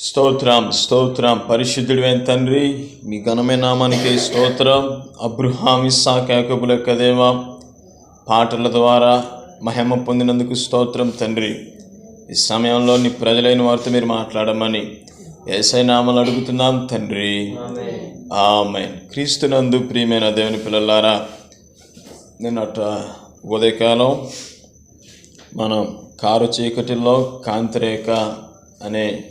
స్తోత్రం స్తోత్రం. పరిశుద్ధుడివైన తండ్రి మీ ఘనమైన నామానికి స్తోత్రం. అబ్రుహాం ఇస్సాక్ యాకబుల యొక్క దేవ పాటల ద్వారా మహిమ పొందినందుకు స్తోత్రం తండ్రి. ఈ సమయంలో నీ ప్రజలైన వారితో మీరు మాట్లాడమని ఏసై నామలు అడుగుతున్నాం తండ్రి. ఆమె క్రీస్తునందు ప్రియమైన దేవుని పిల్లలారా నిన్నట ఉదయకాలం మనం కారు చీకటిలో కాంతిరేఖ అనే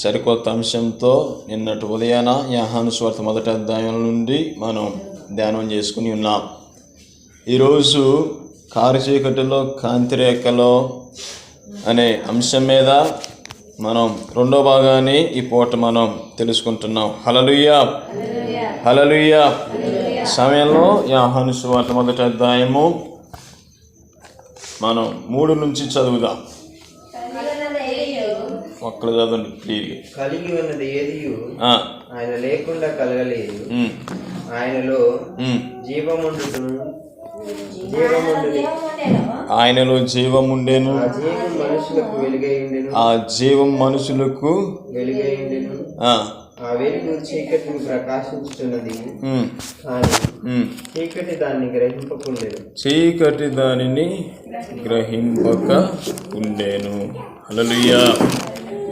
సరికొత్త అంశంతో నిన్నటి ఉదయాన యాహాను స్వార్థ మొదటి అధ్యాయం నుండి మనం ధ్యానం చేసుకుని ఉన్నాం. ఈరోజు కారు చీకటిలో కాంతిరేఖలో అనే అంశం మీద మనం రెండో భాగాన్ని ఈ పూట మనం తెలుసుకుంటున్నాం. హలలుయ్యా హలలుయ్యా సమయంలో యాహాను స్వార్థ మొదటి అధ్యాయము మనం మూడు నుంచి చదువుదాం. ఒక్కడు చదవండి ప్లీజ్ కలిగి ఉన్నది ఏదియు? ఆ, ఆయన లేకుండా కలగలేదు. ఆయనలో. జీవముండును. జీవముండుని ఆయనలో జీవముండెను. ఆ జీవం మనుషులకు ఆ వెలుగై చీకటిని ప్రకాశించుతున్నది కానీ. చీకటి దాన్ని గ్రహింపకుండెను. చీకటి దానిని గ్రహింపక ఉండేను. హల్లెలూయా.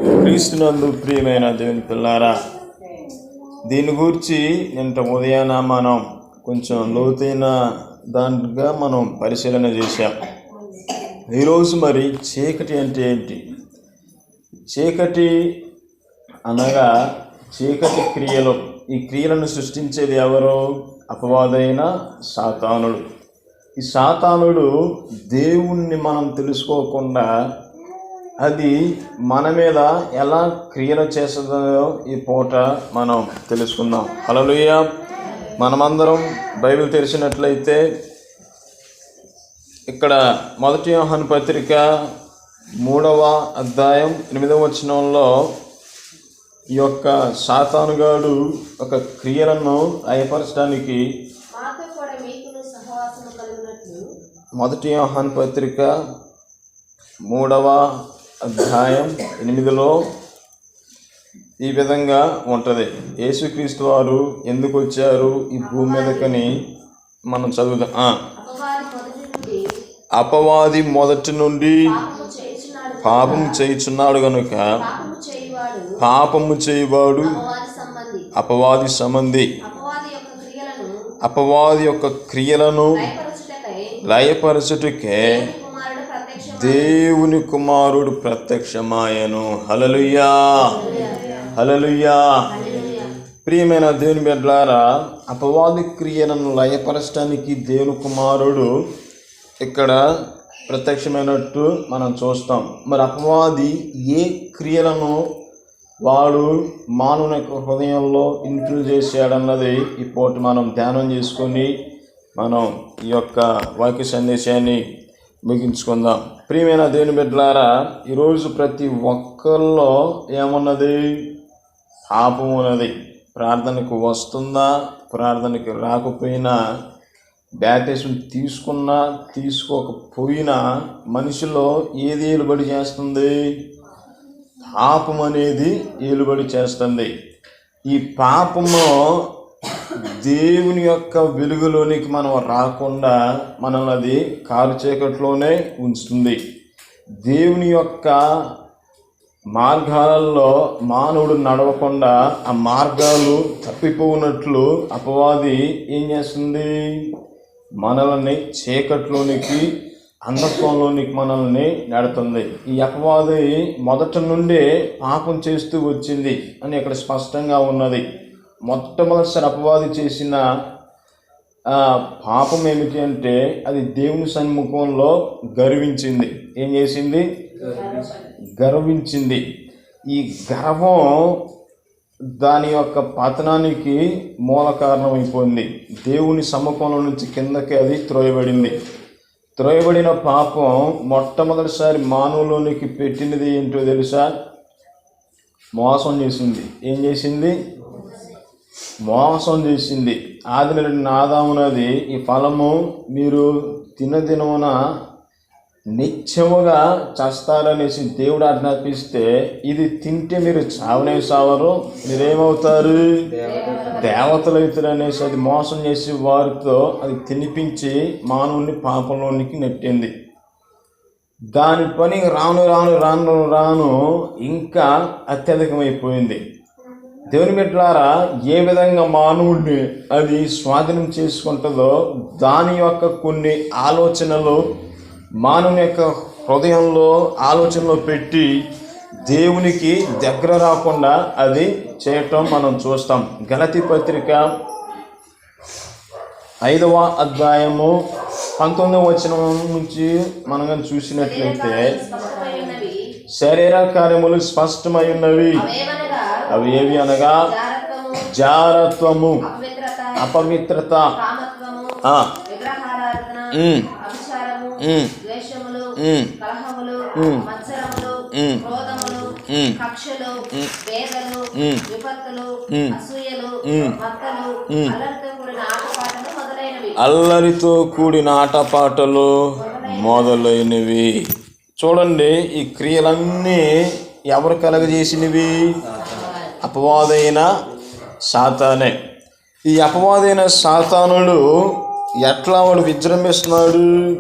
క్రీస్తునందు ప్రియమైన దేవుని పిల్లారా దీని గురించి నింట ఉదయాన మనం కొంచెం లోతైన దానిగా మనం పరిశీలన చేశాం. ఈరోజు మరి చీకటి అంటే ఏంటి? చీకటి అనగా చీకటి క్రియలు. ఈ క్రియలను సృష్టించేది ఎవరు? అపవాదైన సాతానుడు. ఈ సాతానుడు దేవుణ్ణి మనం తెలుసుకోకుండా అది మన మీద ఎలా క్రియలు చేస్తుందో ఈ పూట మనం తెలుసుకుందాం. హలోయ మనమందరం బైబిల్ తెరిచినట్లయితే ఇక్కడ మొదటి యోహాను పత్రిక మూడవ అధ్యాయం ఎనిమిదవ వచనంలో ఈ యొక్క సాతానుగాడు ఒక క్రియలను అయపరచడానికి మొదటి యోహాను పత్రిక మూడవ అధ్యాయం ఎనిమిదిలో ఈ విధంగా ఉంటుంది. యేసుక్రీస్తు వారు ఎందుకు వచ్చారు? ఈ భూమి మీదకని మనం చదువుదాం. అపవాది మొదటి నుండి పాపం చేయుచున్నాడు గనుక పాపము చేయువాడు అపవాది సంబంధి. అపవాది యొక్క క్రియలను లయపరచుటకే దేవుని కుమారుడు ప్రత్యక్షమాయను. హలలుయ్యా హలలుయ్యా ప్రియమైన దేవుని బిడ్డలారా అపవాది క్రియలను లయపరచడానికి దేవుని కుమారుడు ఇక్కడ ప్రత్యక్షమైనట్టు మనం చూస్తాం. మరి అపవాది ఏ క్రియలను వాడు మానవుని యొక్క హృదయంలో ఇన్ఫ్లూజ్ చేశాడన్నది ఈ మనం ధ్యానం చేసుకొని మనం ఈ యొక్క వాక్య సందేశాన్ని ముగించుకుందాం. ప్రియమైన దేవుని బిడ్డలారా ఈరోజు ప్రతి ఒక్కరిలో ఏమున్నది? పాపం ఉన్నది. ప్రార్థనకు వస్తుందా? ప్రార్థనకి రాకపోయినా బ్యాటేషన్ తీసుకున్నా తీసుకోకపోయినా మనిషిలో ఏది ఏలుబడి చేస్తుంది? పాపం అనేది ఏలుబడి చేస్తుంది. ఈ పాపము దేవుని యొక్క వెలుగులోనికి మనం రాకుండా మనల్ని అది కారు చీకట్లోనే ఉంచుతుంది. దేవుని యొక్క మార్గాలలో మానవుడు నడవకుండా ఆ మార్గాలు తప్పిపోనట్లు అపవాది ఏం చేస్తుంది? మనల్ని చీకట్లోనికి అంధత్వంలోనికి మనల్ని నడుతుంది. ఈ అపవాది మొదటి నుండే పాపం చేస్తూ వచ్చింది అని ఇక్కడ స్పష్టంగా ఉన్నది. మొట్టమొదటిసారి అపవాది చేసిన పాపం ఏమిటి అంటే అది దేవుని సన్ముఖంలో గర్వించింది. ఏం చేసింది? గర్వించింది. ఈ గర్వం దాని యొక్క పతనానికి మూల కారణమైపోయింది. దేవుని సమ్ముఖంలో నుంచి కిందకి అది త్రోయబడింది. త్రోయబడిన పాపం మొట్టమొదటిసారి మానవులోనికి పెట్టినది ఏంటో తెలుసా? మోసం చేసింది. ఏం చేసింది? మోసం చేసింది. ఆదిన ఆదామునది ఈ ఫలము మీరు తినదినమున నిత్యముగా చస్తారనేసి దేవుడు ఆజ్ఞాపిస్తే ఇది తింటే మీరు చావనే చావరు మీరేమవుతారు? దేవతలు. అవుతారు అనేసి అది మోసం చేసి వారితో అది తినిపించి మానవుని పాపంలోనికి నెట్టింది. దాని పని రాను రాను రాను రాను ఇంకా అత్యధికమైపోయింది. దేవుని బిడ్డలారా ఏ విధంగా మానవుడిని అది స్వాధీనం చేసుకుంటుందో దాని యొక్క కొన్ని ఆలోచనలు మానవుని యొక్క హృదయంలో ఆలోచనలో పెట్టి దేవునికి దగ్గర రాకుండా అది చేయటం మనం చూస్తాం. గలతి పత్రిక ఐదవ అధ్యాయము పంతొమ్మిదవ వచనం నుంచి మనం చూసినట్లయితే శరీర కార్యములు స్పష్టమై ఉన్నవి. అవి ఏవి అనగా? జారత్వము. అపవిత్రత. కక్షలు. వేదలు విపత్తులు. అసూయలు. మత్తలు. కూడిన ఆటపాటలు మొదలైనవి. అల్లరితో కూడిన ఆటపాటలు మొదలైనవి. చూడండి ఈ క్రియలన్నీ ఎవరు కలగజేసినవి? అపవాదైన సాతానే. ఈ అపవాదైన సాతానుడు ఎట్లా వాడు విజృంభిస్తున్నాడు?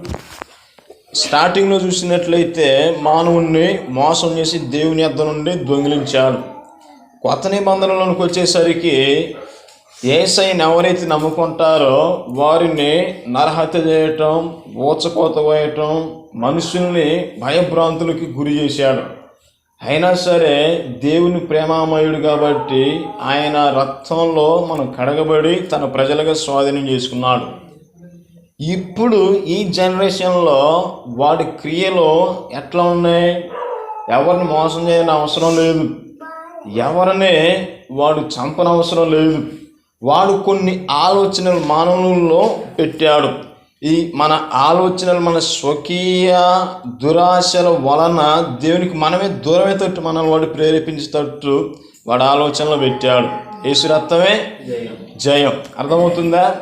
స్టార్టింగ్లో చూసినట్లయితే మానవుణ్ణి మోసం చేసి దేవుని అద్ద నుండి దొంగిలించాడు. కొత్త నిబంధనలోనికి వచ్చేసరికి ఏసైని ఎవరైతే నమ్ముకుంటారో వారిని నరహత్య చేయటం ఊచకోత వేయటం మనుషుల్ని భయభ్రాంతులకి గురి చేశాడు. అయినా సరే దేవుని ప్రేమామయుడు కాబట్టి ఆయన రక్తంలో మనం కడగబడి తన ప్రజలుగా స్వాధీనం చేసుకున్నాడు. ఇప్పుడు ఈ జనరేషన్లో వాడి క్రియలు ఎట్లా ఉన్నాయి? ఎవరిని మోసం చేయని అవసరం లేదు. ఎవరిని వాడు చంపనవసరం లేదు. వాడు కొన్ని ఆలోచనలు మానవుల్లో పెట్టాడు. ఈ మన ఆలోచనలు మన స్వకీయ దురాశల వలన దేవునికి మనమే దూరమే తట్టు మనల్ని వాడు ప్రేరేపించేటట్టు వాడు ఆలోచనలు పెట్టాడు. యేసు రక్తమే జయం. అర్థమవుతుందా?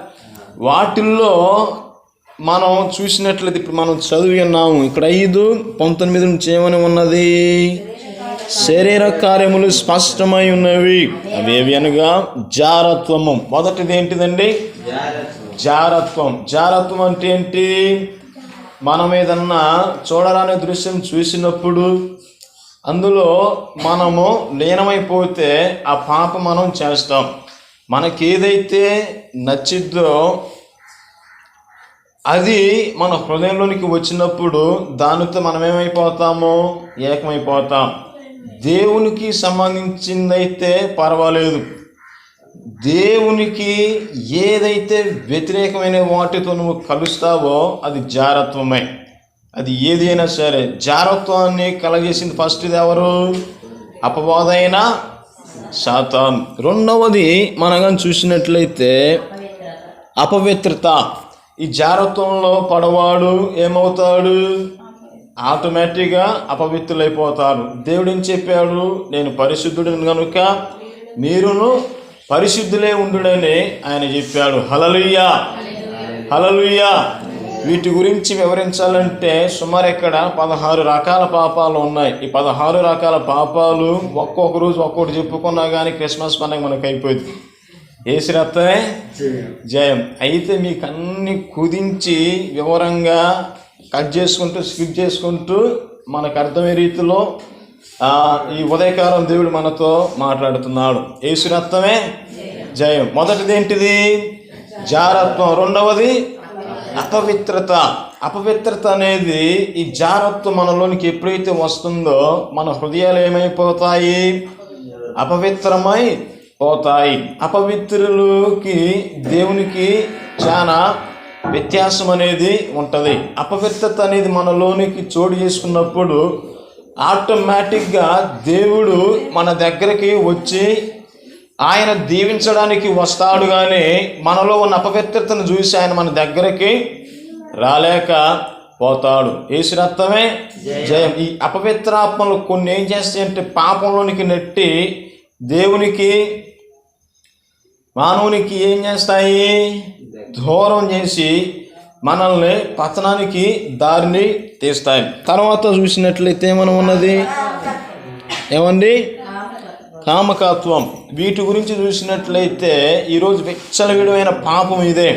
వాటిల్లో మనం చూసినట్లయితే ఇప్పుడు మనం చదివి ఉన్నాము ఇక్కడ ఐదు పంతొమ్మిది నుంచి ఏమని ఉన్నది? శరీర కార్యములు స్పష్టమై ఉన్నవి. అవేవి అనగా జారత్వము. మొదటిది ఏంటిదండి? జారత్వం. జారత్వం అంటే ఏంటి? మనం ఏదన్నా చూడరాని దృశ్యం చూసినప్పుడు అందులో మనము లీనమైపోతే ఆ పాప మనం చేస్తాం. మనకి ఏదైతే నచ్చిద్దో అది మన హృదయంలోనికి వచ్చినప్పుడు దానితో మనం ఏమైపోతాము ఏకమైపోతాం. దేవునికి సంబంధించిందైతే పర్వాలేదు. దేవునికి ఏదైతే వ్యతిరేకమైన వాటితో నువ్వు కలుస్తావో అది జారత్వమే. అది ఏది అయినా సరే జారత్వాన్ని కలగేసింది ఫస్ట్ ఇది ఎవరు? అపవాదైన శాతం రెండవది మనం చూసినట్లయితే అపవిత్రత. ఈ జారత్వంలో పడవాడు ఏమవుతాడు? ఆటోమేటిక్గా అపవిత్రులైపోతారు. దేవుడు ఏం చెప్పాడు? నేను పరిశుద్ధుడిని కనుక మీరును పరిశుద్ధులే ఉండుడని ఆయన చెప్పాడు. హలలుయ్యా హలలుయ్యా వీటి గురించి వివరించాలంటే సుమారు ఇక్కడ పదహారు రకాల పాపాలు ఉన్నాయి. ఈ పదహారు రకాల పాపాలు ఒక్కొక్క రోజు ఒక్కొక్కటి చెప్పుకున్నా కానీ క్రిస్మస్ పండుగ మనకు అయిపోయింది. ఏసు రక్తమే? జయం. అయితే మీకు అన్ని కుదించి వివరంగా కట్ చేసుకుంటూ స్కిప్ చేసుకుంటూ మనకు అర్థమయ్యే రీతిలో ఈ ఉదయకాలం దేవుడు మనతో మాట్లాడుతున్నాడు. ఏసు జయం. మొదటిది ఏంటిది జారత్వం. రెండవది అపవిత్రత. అపవిత్రత అనేది ఈ జారత్వం మనలోనికి ఎప్పుడైతే వస్తుందో మన హృదయాలు ఏమైపోతాయి? అపవిత్రమై పోతాయి. అపవిత్రులకి దేవునికి చాలా వ్యత్యాసం అనేది ఉంటుంది. అపవిత్రత అనేది మనలోనికి చోటు చేసుకున్నప్పుడు ఆటోమేటిక్గా దేవుడు మన దగ్గరికి వచ్చి ఆయన దీవించడానికి వస్తాడు కానీ మనలో ఉన్న అపవిత్రతను చూసి ఆయన మన దగ్గరికి రాలేక పోతాడు. ఏసు రక్తమే జయం. ఈ అపవిత్రాత్మలు కొన్ని ఏం చేస్తాయంటే పాపంలోనికి నెట్టి దేవునికి మానవునికి ఏం చేస్తాయి? దూరం చేసి మనల్ని పతనానికి దారిని తీస్తాయి. తర్వాత చూసినట్లయితే మనం ఉన్నది ఏమండి? కామకత్వం. వీటి గురించి చూసినట్లయితే ఈరోజు విచ్చలవిడమైన పాపం ఇదే.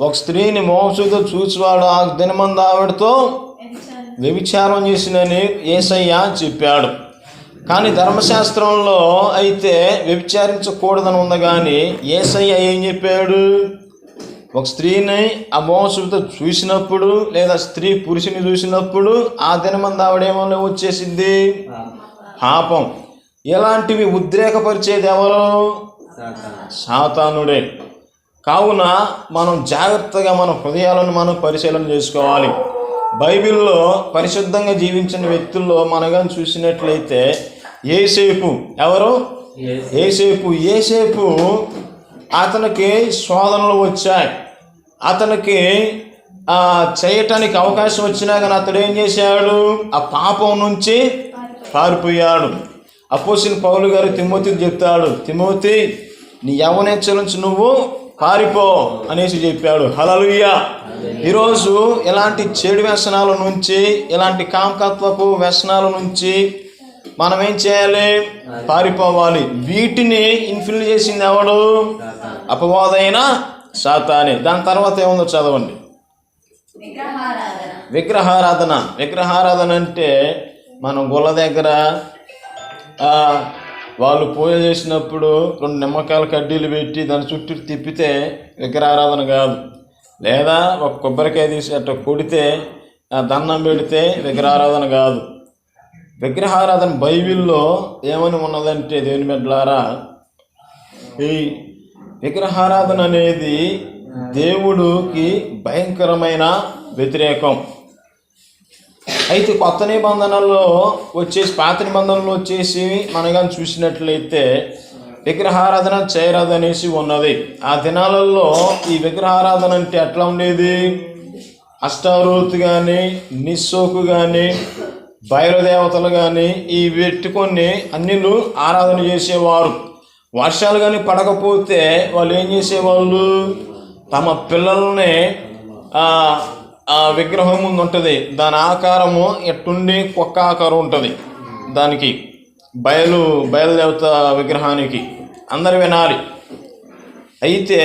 ఒక స్త్రీని మోసతో చూసివాడు ఆ దినమంది ఆవిడతో వ్యభిచారం చేసినని ఏసయ్య చెప్పాడు. కానీ ధర్మశాస్త్రంలో అయితే వ్యభిచారించకూడదని ఉంది కానీ ఏసయ్య ఏం చెప్పాడు? ఒక స్త్రీని మోసంతో చూసినప్పుడు లేదా స్త్రీ పురుషుని చూసినప్పుడు ఆ దినమంది ఆవిడేమో వచ్చేసింది? పాపం. ఇలాంటివి ఉద్రేకపరిచేది ఎవరు సాతానుడే. కావున మనం జాగ్రత్తగా మన హృదయాలను మనం పరిశీలన చేసుకోవాలి. బైబిల్లో పరిశుద్ధంగా జీవించిన వ్యక్తుల్లో మనగా చూసినట్లయితే ఏసేపు ఎవరు? ఏసేపు ఏసేపు అతనికి శోధనలు వచ్చాయి. అతనికి ఆ, చేయటానికి అవకాశం వచ్చినా కానీ అతడు ఏం చేశాడు? ఆ పాపం నుంచి పారిపోయాడు. అపోసిన పౌలు గారు తిమోతికి చెప్తాడు తిమోతి నీ యవనేచ్చ నుంచి నువ్వు పారిపో అనేసి చెప్పాడు. హలలుయ్య ఈరోజు ఇలాంటి చెడు వ్యసనాల నుంచి ఇలాంటి కామకత్వపు వ్యసనాల నుంచి మనం ఏం చేయాలి? పారిపోవాలి. వీటిని ఇన్ఫిల్ చేసింది ఎవడు? అపవాదైన సాతానే దాని తర్వాత ఏముందో చదవండి. విగ్రహారాధన. విగ్రహారాధన. అంటే మనం గుళ్ళ దగ్గర వాళ్ళు పూజ చేసినప్పుడు రెండు నిమ్మకాయల కడ్డీలు పెట్టి దాని చుట్టూ తిప్పితే విగ్రహారాధన కాదు. లేదా ఒక కొబ్బరికాయ తీసి అట్లా కొడితే దండం పెడితే విగ్రహారాధన కాదు. విగ్రహారాధన బైబిల్లో ఏమని ఉన్నదంటే దేవుని బిడ్డలారా ఈ విగ్రహారాధన అనేది దేవుడికి భయంకరమైన వ్యతిరేకం. అయితే కొత్త నిబంధనల్లో వచ్చేసి పాత నిబంధనలు వచ్చేసి మనం చూసినట్లయితే విగ్రహారాధన చేయరాదు అనేసి ఉన్నది. ఆ దినాలలో ఈ విగ్రహారాధన అంటే ఎట్లా ఉండేది? అష్టారోతు కానీ నిస్సోకు కానీ భైరదేవతలు కానీ ఈ పెట్టుకొని అన్నిలు ఆరాధన చేసేవారు. వర్షాలు కానీ పడకపోతే వాళ్ళు ఏం చేసేవాళ్ళు? తమ పిల్లల్ని ఆ, విగ్రహం ముందు ఉంటుంది. దాని ఆకారము ఎట్టుండి కుక్క ఆకారం ఉంటుంది. దానికి బయలు బయలుదేవత విగ్రహానికి అందరు వినాలి. అయితే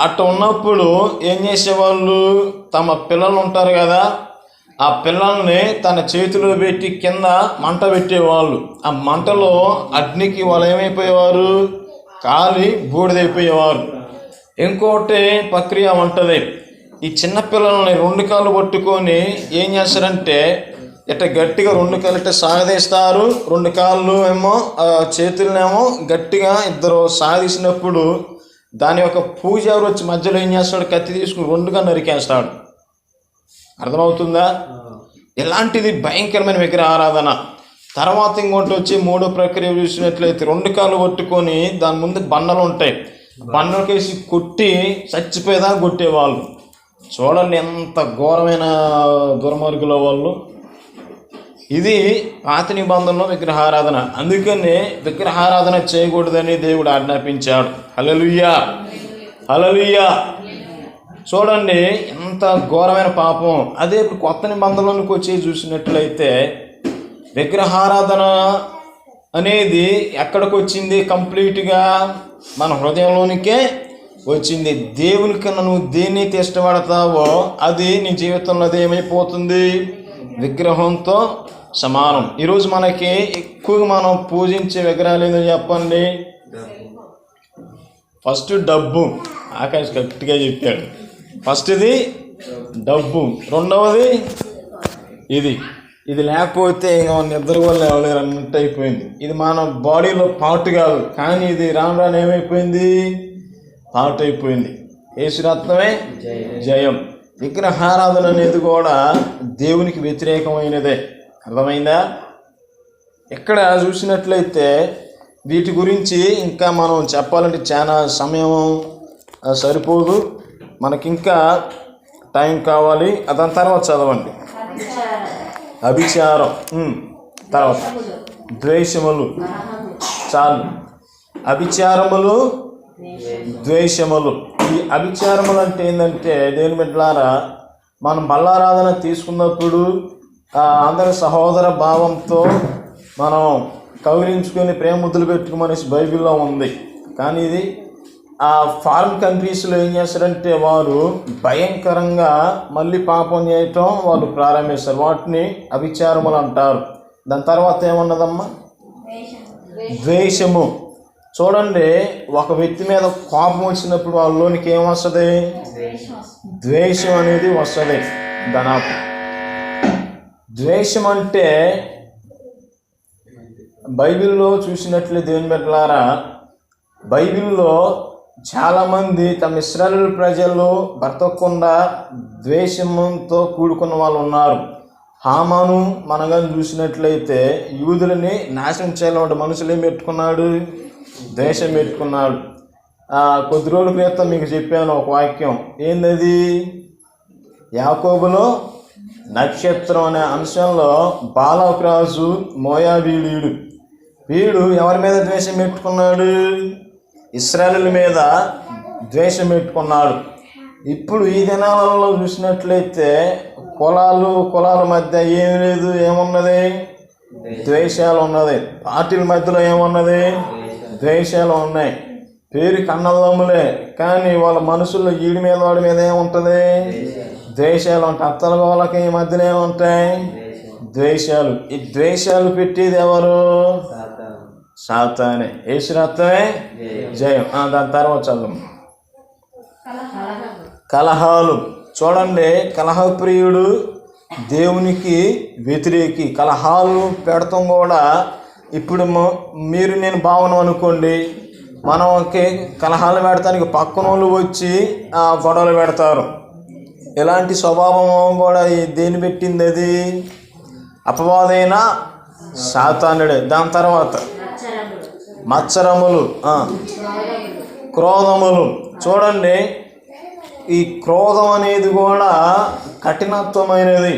అట్ట ఉన్నప్పుడు ఏం చేసేవాళ్ళు? తమ పిల్లలు ఉంటారు కదా ఆ పిల్లల్ని తన చేతిలో పెట్టి కింద మంట పెట్టేవాళ్ళు. ఆ మంటలో అగ్నికి వాళ్ళు ఏమైపోయేవారు కాలి బూడిదైపోయేవారు. ఇంకోటి ప్రక్రియ ఉంటుంది ఈ చిన్న పిల్లల్ని రెండు కాళ్ళు పట్టుకొని ఏం చేస్తారంటే ఇట్ట గట్టిగా రెండు కాళ్ళు ఇట్ట సాగదీస్తారు. రెండు కాళ్ళు ఏమో ఆ చేతులనేమో గట్టిగా ఇద్దరు సాగదీసినప్పుడు దాని యొక్క పూజారు వచ్చి మధ్యలో ఏం చేస్తాడు? కత్తి తీసుకుని రెండుగా నరికేస్తాడు. అర్థమవుతుందా? ఇలాంటిది భయంకరమైన విగ్రహ ఆరాధన? తర్వాత ఇంకోటి వచ్చి మూడో ప్రక్రియ చూసినట్లయితే రెండు కాళ్ళు పట్టుకొని దాని ముందు బండలు ఉంటాయి. బండలకేసి కొట్టి చచ్చిపోయేదాకా కొట్టేవాళ్ళు. చూడండి ఎంత ఘోరమైన దుర్మార్గుల వాళ్ళు. ఇది పాత నిబంధనలో విగ్రహారాధన అందుకనే విగ్రహారాధన చేయకూడదని దేవుడు ఆజ్ఞాపించాడు. హలలుయ్యా హలలుయ్యా చూడండి ఎంత ఘోరమైన పాపం. అదే ఇప్పుడు కొత్త నిబంధనలోనికి వచ్చి చూసినట్లయితే విగ్రహారాధన అనేది ఎక్కడికి వచ్చింది? కంప్లీట్గా మన హృదయంలోనికే వచ్చింది. దేవుని కన్నా నువ్వు దేన్నైతే ఇష్టపడతావో అది నీ జీవితంలో అది ఏమైపోతుంది విగ్రహంతో సమానం. ఈరోజు మనకి ఎక్కువగా మనం పూజించే విగ్రహాలు ఏందో చెప్పండి? ఫస్ట్ డబ్బు. ఆకాష్ గట్టిగా చెప్పాడు. ఫస్ట్ ఇది డబ్బు రెండవది ఇది. ఇది లేకపోతే ఇంకా నిద్ర వల్ల ఎవలేరు అన్నట్టు అయిపోయింది. ఇది మన బాడీలో పార్ట్ కాదు కానీ ఇది రాను రాను ఏమైపోయింది? పార్ట్ అయిపోయింది. యేసురత్నమే జయం. విగ్రహారాధన అనేది కూడా దేవునికి వ్యతిరేకమైనదే. అర్థమైందా? ఇక్కడ చూసినట్లయితే వీటి గురించి ఇంకా మనం చెప్పాలంటే చాలా సమయం సరిపోదు. మనకి ఇంకా టైం కావాలి. దాని తర్వాత చదవండి. అభిచారం. తర్వాత. ద్వేషములు. చాలు. అభిచారములు ద్వేషములు. ఈ అభిచారములు అంటే ఏంటంటే దేని బిడ్డలారా మనం బల్లారాధన తీసుకున్నప్పుడు అందరి సహోదర భావంతో మనం కౌరించుకొని ప్రేమ ముద్దులు పెట్టుకోమనేసి బైబిల్లో ఉంది. కానీ ఇది ఆ ఫారిన్ కంట్రీస్లో ఏం చేస్తారంటే వారు భయంకరంగా మళ్ళీ పాపం చేయటం వాళ్ళు ప్రారంభిస్తారు. వాటిని అభిచారములు అంటారు. దాని తర్వాత ఏమన్నదమ్మా? ద్వేషము. చూడండి ఒక వ్యక్తి మీద కోపం వచ్చినప్పుడు వాళ్ళలోనికి ఏమొస్తుంది ద్వేషం అనేది వస్తుంది. ధనాపు ద్వేషం అంటే బైబిల్లో చూసినట్లు దేవుని బిడ్డలారా బైబిల్లో చాలామంది తమ ఇస్రాయల్ ప్రజలు బ్రతకకుండా ద్వేషంతో కూడుకున్న వాళ్ళు ఉన్నారు. హామాను మనగా చూసినట్లయితే యూదులని నాశనం చేయాలన్న మనుషులు ఏం పెట్టుకున్నాడు? ద్వేషం పెట్టుకున్నాడు. కొద్ది రోజుల క్రితం మీకు చెప్పాను ఒక వాక్యం. ఏందది? యాకోబులో నక్షత్రం అనే అంశంలో బాలకరాజు మోయాబీడు వీడు ఎవరి మీద ద్వేషం పెట్టుకున్నాడు? ఇస్రాయల్ మీద ద్వేషం పెట్టుకున్నాడు. ఇప్పుడు ఈ దినాలలో చూసినట్లయితే కులాలు కులాల మధ్య ఏం లేదు ఏమున్నది? ద్వేషాలు ఉన్నది. పార్టీల మధ్యలో ఏమున్నది? ద్వేషాలు ఉన్నాయి. పేరు కన్నదమ్ములే కానీ వాళ్ళ మనసుల్లో ఈడి మీద వాడి మీద ఏముంటుంది? ద్వేషాలు ఉంటాయి. అత్తల వాళ్ళకి ఈ మధ్యలో ఏముంటాయి? ద్వేషాలు. ఈ ద్వేషాలు పెట్టేది ఎవరు? సాతాను. సాతానే యేసు జయం దాని తర్వాత చదువు కలహాలు చూడండి కలహప్రియుడు దేవునికి వ్యతిరేకి కలహాలు పెడతాం కూడా ఇప్పుడు మీరు నేను భావన అనుకోండి మనకి కలహాలు పెడతానికి పక్కన వాళ్ళు వచ్చి ఆ గొడవలు పెడతారు ఎలాంటి స్వభావం కూడా దేని పెట్టింది అది అపవాదైన సాతానుడే దాని తర్వాత మత్సరములు క్రోధములు. చూడండి ఈ క్రోధం అనేది కూడా కఠినత్వమైనది.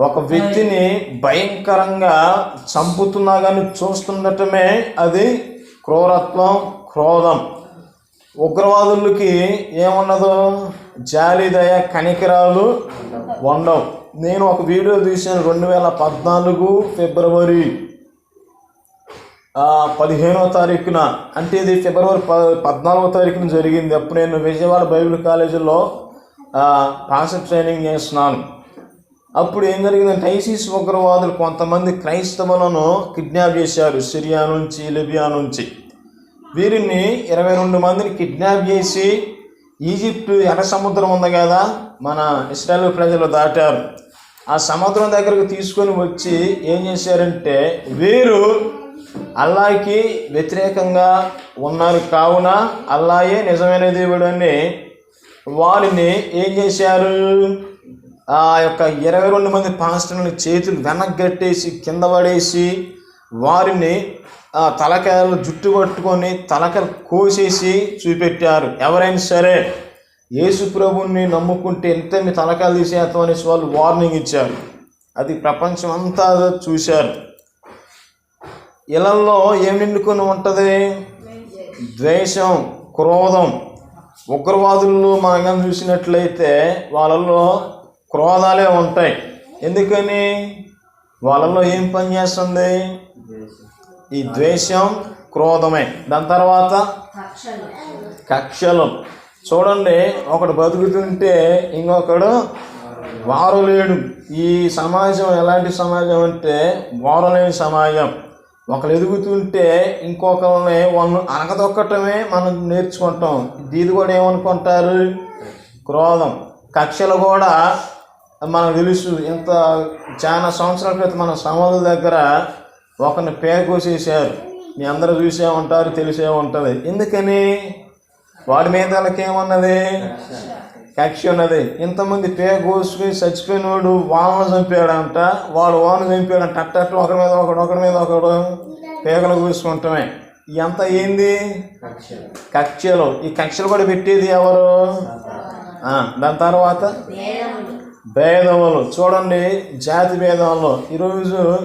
ఒక వ్యక్తిని భయంకరంగా చంపుతున్నా కానీ చూస్తుండటమే అది క్రూరత్వం క్రోధం. ఉగ్రవాదులకి ఏమున్నదో జాలి దయ కనికరాలు ఉండవు. నేను ఒక వీడియో తీశాను రెండు వేల పద్నాలుగు ఫిబ్రవరి పదిహేనవ తారీఖున అంటే ఇది ఫిబ్రవరి ప పద్నాలుగో తారీఖున జరిగింది. అప్పుడు నేను విజయవాడ బైబిల్ కాలేజీలో పాసెట్ ట్రైనింగ్ చేస్తున్నాను. అప్పుడు ఏం జరిగిందంటే ఐసిస్ ఉగ్రవాదులు కొంతమంది క్రైస్తవులను కిడ్నాప్ చేశారు సిరియా నుంచి లిబియా నుంచి. వీరిని ఇరవై రెండు మందిని కిడ్నాప్ చేసి ఈజిప్ట్ ఎర్ర సముద్రం ఉంది కదా మన ఇస్రాయల్ ప్రజలు దాటారు. ఆ సముద్రం దగ్గరకు తీసుకొని వచ్చి ఏం చేశారంటే వీరు అల్లాకి వ్యతిరేకంగా ఉన్నారు. కావున అల్లాయే నిజమైన దేవుడు అని వారిని ఏం చేశారు? ఆ యొక్క ఇరవై రెండు మంది పాస్టర్ని చేతులు వెనక్కట్టేసి కింద పడేసి వారిని ఆ తలకాయలు జుట్టు పట్టుకొని తలకాయలు కోసేసి చూపెట్టారు. ఎవరైనా సరే యేసు ప్రభుని నమ్ముకుంటే ఎంత మీ తలకాయలు తీసేస్తామనేసి వాళ్ళు వార్నింగ్ ఇచ్చారు. అది ప్రపంచం అంతా చూశారు. ఇళ్ళల్లో ఏం నిండుకొని ఉంటుంది? ద్వేషం క్రోధం. ఉగ్రవాదుల్లో మనం చూసినట్లయితే వాళ్ళల్లో క్రోధాలే ఉంటాయి. ఎందుకని? వాళ్ళల్లో ఏం పని చేస్తుంది? ఈ ద్వేషం క్రోధమే. దాని తర్వాత కక్షలు. చూడండి ఒకడు బతుకుతుంటే ఇంకొకడు వారలేడు. ఈ సమాజం ఎలాంటి సమాజం అంటే వారలేని సమాజం. ఒకరు ఎదుగుతుంటే ఇంకొకరిని వాళ్ళు అనగదొక్కటమే మనం నేర్చుకుంటాం. దీది కూడా ఏమనుకుంటారు? క్రోధం. కక్షలు కూడా మనకు తెలుసు. ఇంత చాలా సంవత్సరాల క్రితం మన సమాధుల దగ్గర ఒకరిని పేరు మీ అందరూ చూసే ఉంటారు తెలిసే ఉంటుంది. ఎందుకని? వాడి మీద వాళ్ళకి కక్ష ఉన్నది ఇంతమంది పేరు కోసుకుని చచ్చిపోయినోడు వాళ్ళని చంపాడంట వాడు వాళ్ళని చంపాడంట అట్టట్లు ఒకరి మీద ఒకడు ఒకరి మీద ఒకడు పేగలు కూసుకుంటామే. ఎంత ఏంది కక్షలు. కక్షలు. ఈ కక్షలు కూడా పెట్టేది ఎవరు? ఆ, దాని తర్వాత? భేదములు. చూడండి జాతి భేదములు ఈరోజు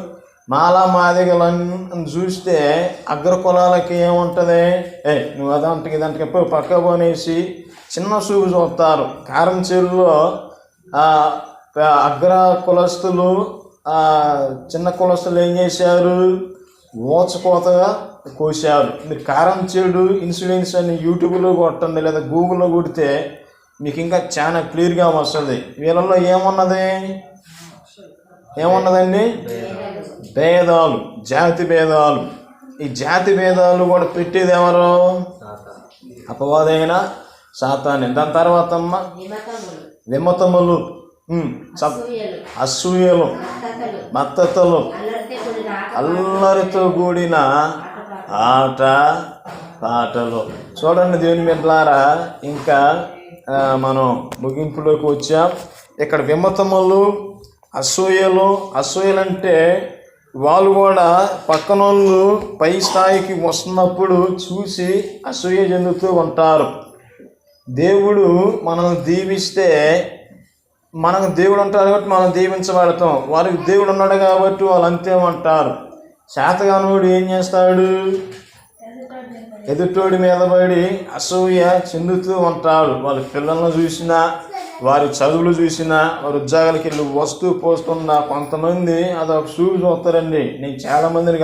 మాలా మాదిగలను చూస్తే అగ్ర కులాలకి ఏముంటుంది? ఏ నువ్వు అదంటకి ఇదంటకి ఎప్పుడు పక్క పోనేసి చిన్న చూపు చూస్తారు. కారం చేరులో అగ్ర కులస్తులు చిన్న కులస్తులు ఏం చేశారు? ఊచకోతగా కోశారు. మీరు కారం చేడు ఇన్సూరెన్స్ అని యూట్యూబ్లో కొట్టండి లేదా గూగుల్లో కొడితే మీకు ఇంకా చాలా క్లియర్గా వస్తుంది. వీళ్ళల్లో ఏమున్నది? ఏమున్నదండి? భేదాలు జాతి భేదాలు. ఈ జాతి భేదాలు కూడా పెట్టేది ఎవరు? అపవాదైన సాతాన్ని దాని తర్వాత అమ్మ విమతములు అసూయలు. మత్తతలు. అల్లరితే కూడిన ఆట పాటలు. చూడండి దేవుని మిట్లారా ఇంకా మనం ముగింపులోకి వచ్చాం. ఇక్కడ విమతములు అసూయలు. అసూయలు అంటే వాళ్ళు కూడా పక్కన వాళ్ళు పై స్థాయికి వస్తున్నప్పుడు చూసి అసూయ చెందుతూ ఉంటారు. దేవుడు మనం దీవిస్తే మనకు దేవుడు ఉంటాడు కాబట్టి మనం దీవించబడతాం వారికి దేవుడు ఉన్నాడు కాబట్టి వాళ్ళు అంతే అంటారు శాతగానుడు ఏం చేస్తాడు? ఎదుటోడి మీద పడి అసూయ చెందుతూ ఉంటాడు. వాళ్ళ పిల్లలను చూసినా వారి చదువులు చూసినా వారి ఉద్యోగాలకి వెళ్ళి వస్తూ పోస్తున్న కొంతమంది అదొక చూపు చూస్తారండి. నేను చాలా మందిని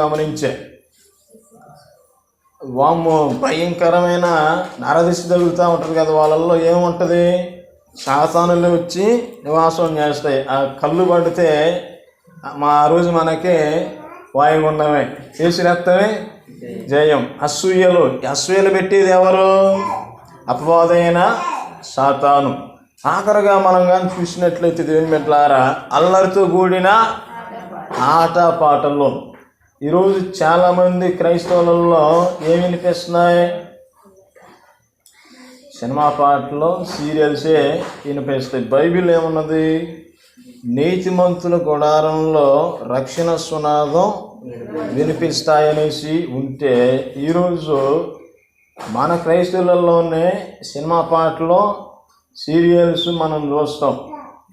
వాము భయంకరమైన నరదిశ తగులుతూ ఉంటుంది కదా వాళ్ళల్లో ఏముంటుంది? శాతానులు వచ్చి నివాసం చేస్తాయి. ఆ కళ్ళు పడితే మా రోజు మనకి వాయుగుండమే. చేసి జయం. అసూయలు. అసూయలు పెట్టేది ఎవరు? అపవాదైన సాతాను. ఆఖరుగా మనం కానీ చూసినట్లయితే దేవుని మెట్లారా అల్లరితో కూడిన ఆట పాటల్లో ఈరోజు చాలామంది క్రైస్తవులలో ఏమి వినిపిస్తున్నాయి? సినిమా పాటలు సీరియల్సే వినిపిస్తాయి. బైబిల్ ఏమున్నది? నీతిమంతుల గుడారంలో రక్షణ సునాదం వినిపిస్తాయనేసి ఉంటే ఈరోజు మన క్రైస్తవులలోనే సినిమా పాటలు సీరియల్స్ మనం చూస్తాం.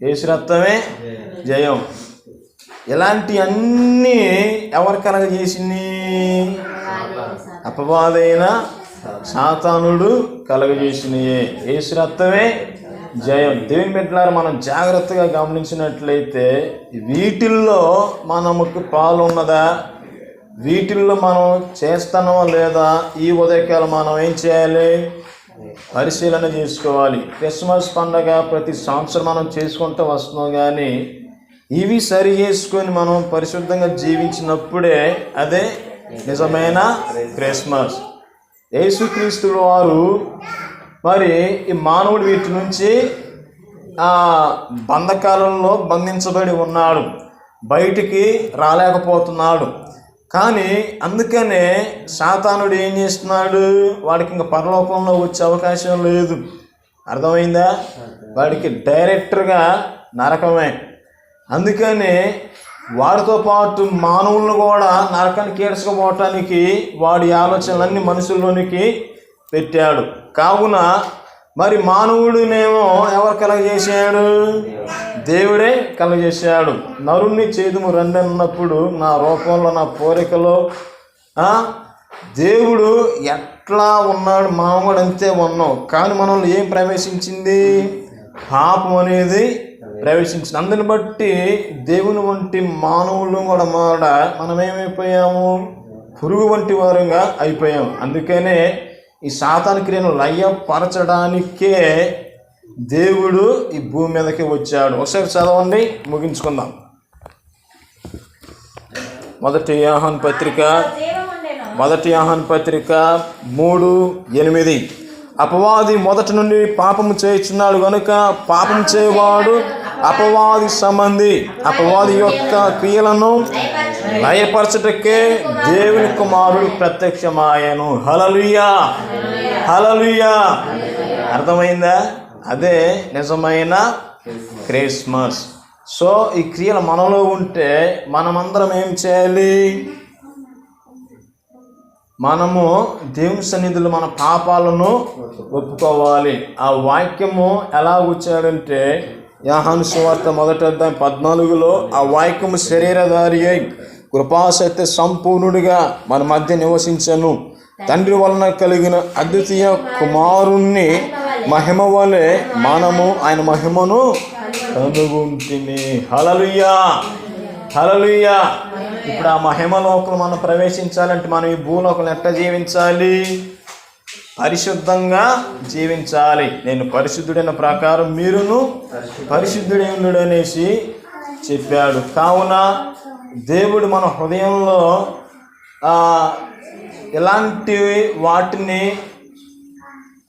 ఏసురత్వమే జయం. ఇలాంటి అన్నీ ఎవరు కలగజేసింది అపవాదైన సాతానుడు కలగజేసినయే ఏసురత్వమే జయం. దేవుని పెట్టినారు మనం జాగ్రత్తగా గమనించినట్లయితే వీటిల్లో మనముకు పాలు ఉన్నదా వీటిల్లో మనం చేస్తున్నామా లేదా? ఈ ఉదయకాలం మనం ఏం చేయాలి? పరిశీలన చేసుకోవాలి. క్రిస్మస్ పండగ ప్రతి సంవత్సరం మనం చేసుకుంటూ వస్తున్నాం కానీ ఇవి సరి చేసుకొని మనం పరిశుద్ధంగా జీవించినప్పుడే అదే నిజమైన క్రిస్మస్. యేసుక్రీస్తుల వారు మరి ఈ మానవుడు వీటి నుంచి ఆ బంధకాలంలో బంధించబడి ఉన్నాడు. బయటికి రాలేకపోతున్నాడు. కానీ అందుకనే సాతానుడు ఏం చేస్తున్నాడు? వాడికి ఇంకా పరలోకంలో వచ్చే అవకాశం లేదు. అర్థమైందా? వాడికి డైరెక్టర్గా నరకమే. అందుకని వాడితో పాటు మానవులను కూడా నరకానికి ఏడ్చుకుపోవటానికి వాడి ఆలోచనలన్నీ మనుషుల్లోనికి పెట్టాడు. కావున మరి మానవుడినేమో ఎవరు కలగజేశాడు? దేవుడే కలగజేశాడు. నరుణ్ణి చేదుము రండన్నప్పుడు నా రూపంలో నా కోరికలో దేవుడు ఎట్లా ఉన్నాడు? మామూడు అంతే ఉన్నాం. కానీ మనల్ని ఏం ప్రవేశించింది? పాపం అనేది ప్రవేశించిన అందుని బట్టి దేవుని వంటి మానవులు కూడా మాట మనం ఏమైపోయాము పురుగు వంటి వారంగా అయిపోయాం. అందుకనే ఈ సాతాను క్రియను లయపరచడానికే దేవుడు ఈ భూమి మీదకి వచ్చాడు. ఒకసారి చదవండి ముగించుకుందాం. మొదటి ఆహ్వాన్ పత్రిక మొదటి ఆహ్వాన్ పత్రిక మూడు ఎనిమిది. అపవాది మొదటి నుండి పాపము చేయుచున్నాడు కనుక పాపం చేయవాడు అపవాది సంబంధి అపవాది యొక్క క్రియలను లయపరచటకే దేవుని కుమారుడు ప్రత్యక్షమాయను. హలలుయా హలలుయా అర్థమైందా? అదే నిజమైన క్రిస్మస్. సో ఈ క్రియలు మనలో ఉంటే మనమందరం ఏం చేయాలి? మనము దేవుని సన్నిధిలో మన పాపాలను ఒప్పుకోవాలి. ఆ వాక్యము ఎలా వచ్చాడంటే యాహాను సువార్త మొదటి అధ్యాయం పద్నాలుగులో ఆ వాక్యము శరీరధారి అయి కృపాసత్య సంపూర్ణుడిగా మన మధ్య నివసించను. తండ్రి వలన కలిగిన అద్వితీయ కుమారుణ్ణి మహిమ వలె మనము ఆయన మహిమను కనుగొంటిని హలలుయ్యా హలలుయ్యా ఇప్పుడు ఆ మహిమ మనం ప్రవేశించాలంటే మనం ఈ భూలోకలు ఎట్లా జీవించాలి? పరిశుద్ధంగా జీవించాలి. నేను పరిశుద్ధుడైన ప్రకారం మీరును పరిశుద్ధుడై అనేసి చెప్పాడు. కావున దేవుడు మన హృదయంలో ఇలాంటి వాటిని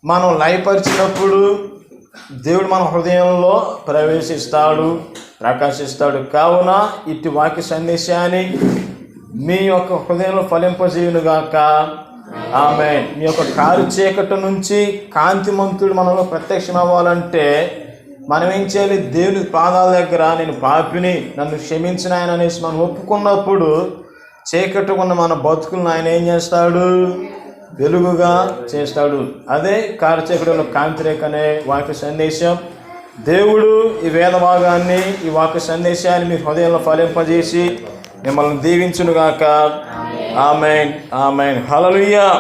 మనం లయపరిచినప్పుడు దేవుడు మన హృదయంలో ప్రవేశిస్తాడు ప్రకాశిస్తాడు. కావున ఇటు వాక్య సందేశాన్ని మీ యొక్క హృదయంలో ఫలింపజేయునుగాక. ఆమె మీ యొక్క కారు చీకటి నుంచి కాంతిమంతుడు మనలో ప్రత్యక్షం అవ్వాలంటే మనం ఏం చేయాలి? దేవుని పాదాల దగ్గర నేను పాపిని నన్ను క్షమించిన ఆయన అనేసి మనం ఒప్పుకున్నప్పుడు చీకటి ఉన్న మన బతుకులను ఆయన ఏం చేస్తాడు? వెలుగుగా చేస్తాడు. అదే కార్చకుడులో కాంతిరేఖ అనే వాక్య సందేశం. దేవుడు ఈ వేద భాగాన్ని ఈ వాక్య సందేశాన్ని మీ హృదయంలో ఫలింపజేసి మిమ్మల్ని దీవించునుగాక. ఆమెన్. ఆమెన్. హలలుయ్యా